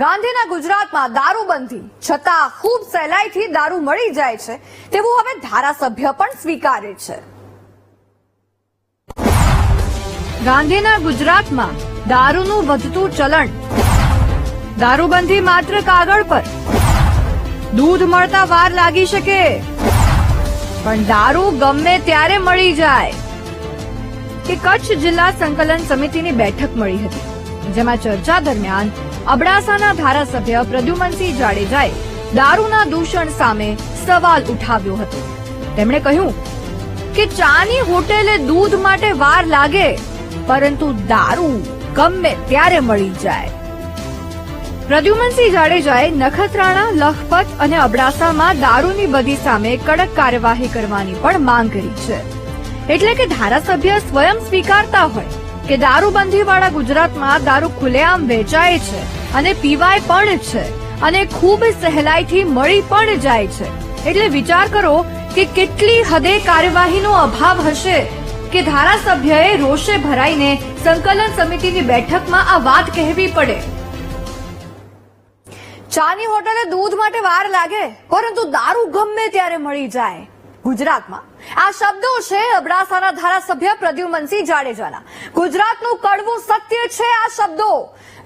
ગાંધીના ગુજરાતમાં દારૂબંધી, છતાં ખૂબ સહેલાઈથી દારૂ મળી જાય છે, તેવું હવે ધારાસભ્ય પણ સ્વીકારે છે. ગાંધીના ગુજરાતમાં દારૂનું વધતું ચલણ. દારૂબંધી માત્ર કાગળ પર. દૂધ મળતા વાર લાગી શકે. પણ દારૂ ગમે ત્યારે મળી જાય. કે કચ્છ જિલ્લા સંકલન સમિતિની બેઠક મળી હતી, જેમાં ચર્ચા દરમિયાન અબડાસાના ધારાસભ્ય પ્રદ્યુમનસિંહ જાડેજાએ દારૂના દૂષણ સામે સવાલ ઉઠાવ્યો હતો. તેમણે કહ્યું કે ચાની હોટેલે દૂધ માટે વાર લાગે, પરંતુ દારૂ ગમે ત્યારે મળી જાય. પ્રદ્યુમનસિંહ જાડેજાએ નખત્રાણા, લખપત અને અબડાસામાં દારૂની બધી સામે કડક કાર્યવાહી કરવાની પણ માંગ કરી છે. એટલે કે ધારાસભ્ય સ્વયં સ્વીકારતા હોય કે દારૂબંધીવાળા ગુજરાતમાં દારૂ ખુલ્લેઆમ વેચાય છે અને પીવાય પણ છે અને ખૂબ સહેલાઈથી મળી પણ જાય છે. એટલે વિચાર કરો કે કેટલી હદે કાર્યવાહીનો અભાવ હશે કે ધારાસભ્યએ રોષે ભરાઈને સંકલન સમિતિની બેઠકમાં આ વાત કહેવી પડે. ચાની હોટલે દૂધ માટે વાર લાગે, પરંતુ દારૂ ગમે ત્યારે મળી જાય. ગુજરાતમાં. આ શબ્દો છે અબડાસાના ધારાસભ્ય પ્રદ્યુમનસિંહ જાડેજાના. ગુજરાતનું કડવું સત્ય છે આ શબ્દો.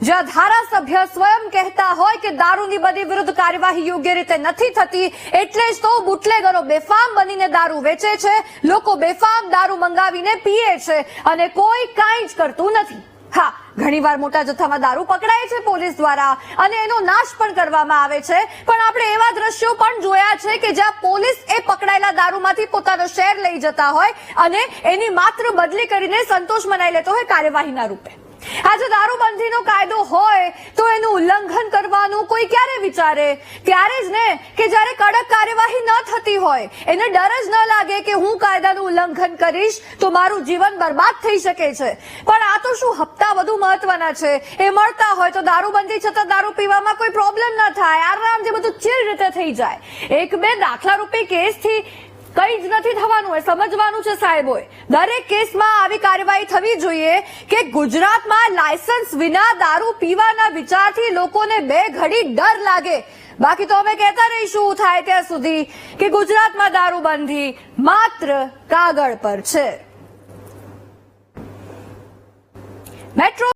જ્યાં ધારાસભ્ય સ્વયં કહેતા હોય કે દારૂની બધી વિરુદ્ધ કાર્યવાહી યોગ્ય રીતે નથી થતી, એટલે જ તો બુટલેગરો બેફામ બનીને દારૂ વેચે છે, લોકો બેફામ દારૂ મંગાવીને પીએ છે, અને કોઈ કાંઈ જ કરતું નથી. હા ઘણીવાર મોટા જથ્થામાં દારૂ પકડાય છે પોલીસ દ્વારા અને એનો નાશ પણ કરવામાં આવે છે. પણ આપણે એવા દ્રશ્યો પણ જોયા છે કે જ્યાં પોલીસ એ પકડાયેલા દારૂમાંથી પોતાનો શેર લઈ જતા હોય અને એની માત્ર બદલી કરીને સંતોષ મનાઈ લેતો હોય કાર્યવાહીના રૂપે. આજે દારૂબંધીનો કાયદો હોય તો એનું ઉલ્લંઘન કરવાનું કોઈ ક્યારે વિચારે? ત્યારે જ ને કે જ્યારે કડક કાર્યવાહી ન થતી હોય, એને ડર જ ન લાગે કે હું કાયદાનું ઉલ્લંઘન કરીશ તો મારું જીવન બરબાદ થઈ શકે છે. પણ આ તો શું હપ્તા વધુ મહત્વના છે? એ મળતા હોય તો દારૂબંધી છતાં દારૂ પીવામાં કોઈ પ્રોબ્લેમ ન થાય. આરામથી બધું ચીર રીતે થઈ જાય. એક બે દાખલા રૂપી કેસથી કઈ જ નથી થવાનું એ સમજવાનું છે સાહેબોએ દરેક કેસમાં આવી કાર્યવાહી થવી જોઈએ કે ગુજરાતમાં લાયસન્સ વિના દારૂ પીવાના વિચારથી લોકોને બે ઘડી ડર લાગે. બાકી તો અમે કહેતા રહીશું, થાય ત્યાં સુધી કે ગુજરાતમાં દારૂબંધી માત્ર કાગળ પર છે. મેટ્રો